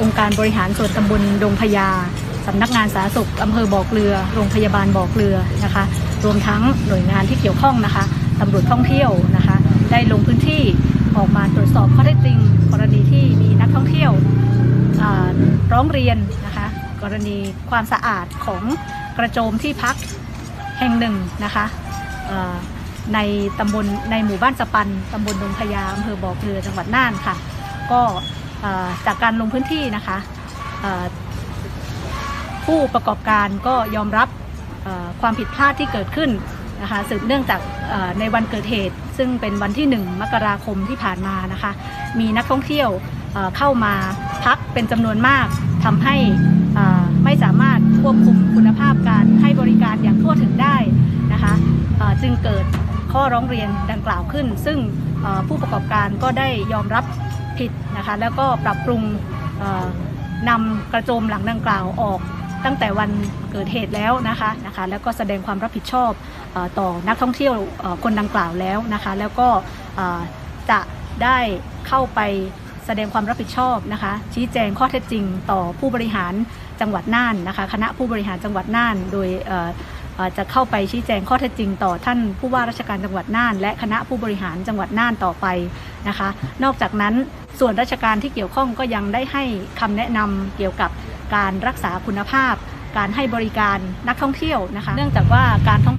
องค์การบริหารส่วนตำบลดงพญาสำนักงานสาธารณสุขอำเภอบ่อเกลือ โรงพยาบาลบ่อเกลือนะคะ รวมทั้งหน่วยงานที่เกี่ยวข้องนะคะตำรวจท่องเที่ยวนะคะ ได้ลงพื้นที่ออกมาตรวจสอบข้อเท็จจริง กรณีที่มีนักท่องเที่ยวร้องเรียนนะคะ กรณีความสะอาดของกระโจมที่พักแห่งหนึ่งนะคะในตำบลในหมู่บ้านสปันตำบลดงพญาอำเภอบ่อเกลือจังหวัดน่านค่ะ ก็ จากการลงพื้นที่นะคะผู้ประกอบการก็ยอมรับความผิดพลาดที่เกิดขึ้นนะคะสืบเนื่องจากในวันเกิดเหตุ ซึ่งเป็นวันที่ 1 มกราคมที่ผ่านมานะคะมีนักท่องเที่ยวเข้ามาพักเป็นจำนวนมากทำให้ไม่สามารถควบคุมคุณภาพการให้บริการอย่างทั่วถึงได้นะคะจึงเกิดข้อร้องเรียนดังกล่าวขึ้น ซึ่งผู้ประกอบการก็ได้ยอมรับ ผิดนะคะ แล้วก็ปรับปรุงนำกระโจมหลังดังกล่าวออกตั้งแต่วันเกิดเหตุแล้วนะคะนะคะ แล้วก็แสดงความรับผิดชอบอต่อนักท่องเที่ยวคนดังกล่าวแล้วนะคะ แล้วก็จะได้เข้าไปแสดงความรับผิดชอบนะคะ ชี้แจงข้อเท็จจริงต่อผู้บริหารจังหวัดน่านนะคะ คณะผู้บริหารจังหวัดน่าน โดยจะเข้าไปชี้แจงข้อเท็จจริงต่อท่านผู้ว่าราชการจังหวัดน่าน และคณะผู้บริหารจังหวัดน่านต่อไปนะคะ นอกจากนั้น ส่วนราชการที่เกี่ยวข้องก็ยังได้ให้คำแนะนำเกี่ยวกับการรักษาคุณภาพ การให้บริการนักท่องเที่ยวนะคะ เนื่องจากว่าการท่อง